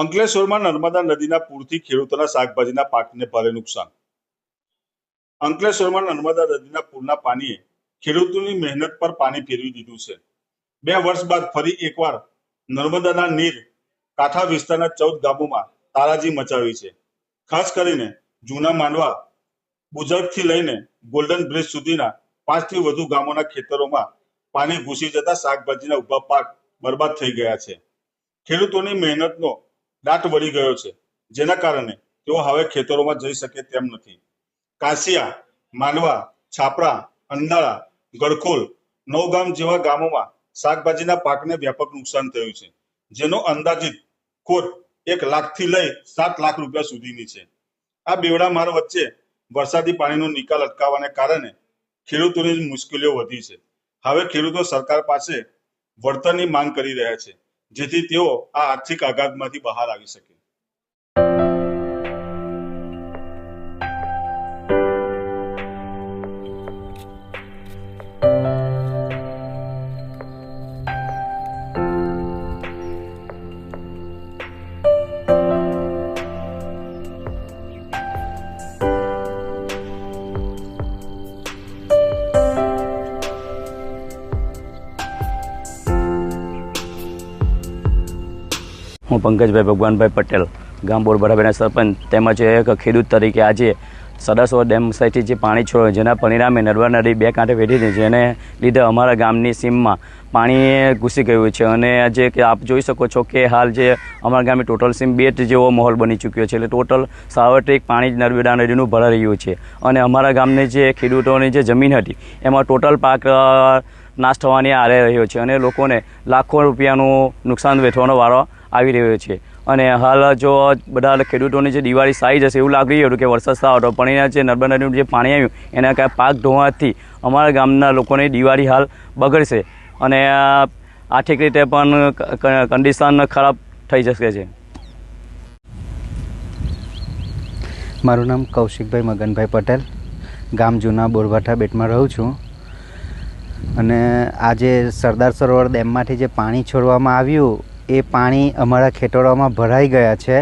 અંકલેશ્વરમાં નર્મદા નદીના પૂરથી ખેડૂતોના શાકભાજીના પાકને ભારે નુકસાન. અંકલેશ્વરમાં નર્મદા નદીના પૂરના પાણીએ ખેડૂતોની મહેનત પર પાણી ફેરવી દીધું છે. બે વર્ષ બાદ ફરી એકવાર નર્મદાના નીર કાંઠા વિસ્તારના ચૌદ ગામોમાં તારાજી મચાવી છે. ખાસ કરીને જૂના માંડવા, બુજર્ગથી લઈને ગોલ્ડન બ્રિજ સુધીના પાંચથી વધુ ગામોના ખેતરોમાં પાણી ઘૂસી જતા શાકભાજીના ઊભા પાક બરબાદ થઈ ગયા છે. ખેડૂતોની મહેનતનો દાટ વળી ગયો છે. જેના કારણે તેઓ હવે ખેતરોમાં જઈ શકે તેમ નથી. કાંસિયા, માંડવા, છાપરા અંદાળા ગડખોલ નવગામ જેવા ગામોમાં શાકભાજીના પાકને વ્યાપક નુકસાન થયું છે, જેનો અંદાજિત ખોટ એક લાખથી લઈ સાત લાખ રૂપિયા સુધીની છે. આ બેવડા માર વચ્ચે વરસાદી પાણીનો નિકાલ અટકાવવાને કારણે ખેડૂતોની મુશ્કેલીઓ વધી છે. હવે ખેડૂતો સરકાર પાસે વળતરની માંગ કરી રહ્યા છે. જેથી તેઓ આ આર્થિક આઘાતમાંથી બહાર આવી શકે. હું પંકજભાઈ ભગવાનભાઈ પટેલ ગામ બોરબરાભાઈના સરપંચ, તેમજ એક ખેડૂત તરીકે આજે સદાસોર ડેમ સાઈડથી જે પાણી છોડ્યું જેના પરિણામે નર્મદા નદી બે કાંઠે વેઠી જેને લીધે અમારા ગામની સીમમાં પાણી ઘૂસી ગયું છે. અને આજે કે આપ જોઈ શકો છો કે હાલ જે અમારા ગામની ટોટલ સીમ બેટ જેવો માહોલ બની ચૂક્યો છે. એટલે ટોટલ સાર્વત્રિક પાણી નર્મદા નદીનું ભરાઈ રહ્યું છે. અને અમારા ગામની જે ખેડૂતોની જે જમીન હતી, એમાં ટોટલ પાક નાશ થવાની આરે રહ્યો છે. અને લોકોને લાખો રૂપિયાનું નુકસાન વેઠવાનો વારો આવી રહ્યો છે. અને હાલ જો બધા ખેડૂતોની જે દિવાળી સાઈ જશે એવું લાગી રહ્યું કે વરસાદ સારો હતો. પણ એના જે નર્મદા નદીનું જે પાણી આવ્યું, એના કારણે પાક ધોવાથી અમારા ગામના લોકોની દિવાળી હાલ બગડશે. અને આર્થિક રીતે પણ કન્ડિશન ખરાબ થઈ જશે છે. મારું નામ કૌશિકભાઈ મગનભાઈ પટેલ. ગામ જૂના બોરભાઠા બેટમાં રહું છું. અને આજે સરદાર સરોવર ડેમમાંથી જે પાણી છોડવામાં આવ્યું એ પાણી અમારા ખેતરોમાં ભરાઈ ગયા છે.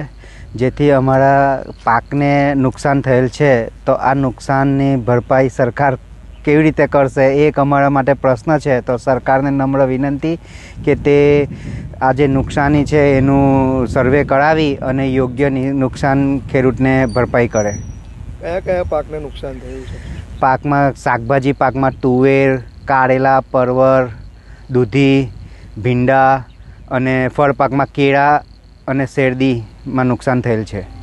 જેથી અમારા પાકને નુકસાન થયેલ છે. તો આ નુકસાનની ભરપાઈ સરકાર કેવી રીતે કરશે એ એક અમારા માટે પ્રશ્ન છે. તો સરકારને નમ્ર વિનંતી કે તે આ જે નુકસાની છે એનું સર્વે કરાવી અને યોગ્ય નુકસાન ખેડૂતને ભરપાઈ કરે. કયા કયા પાકને નુકસાન થયું છે? પાકમાં શાકભાજી પાકમાં તુવેર કારેલા પરવર દૂધી ભીંડા અને ફળ પાકમાં કેળા અને શેરડીમાં નુકસાન થયેલ છે.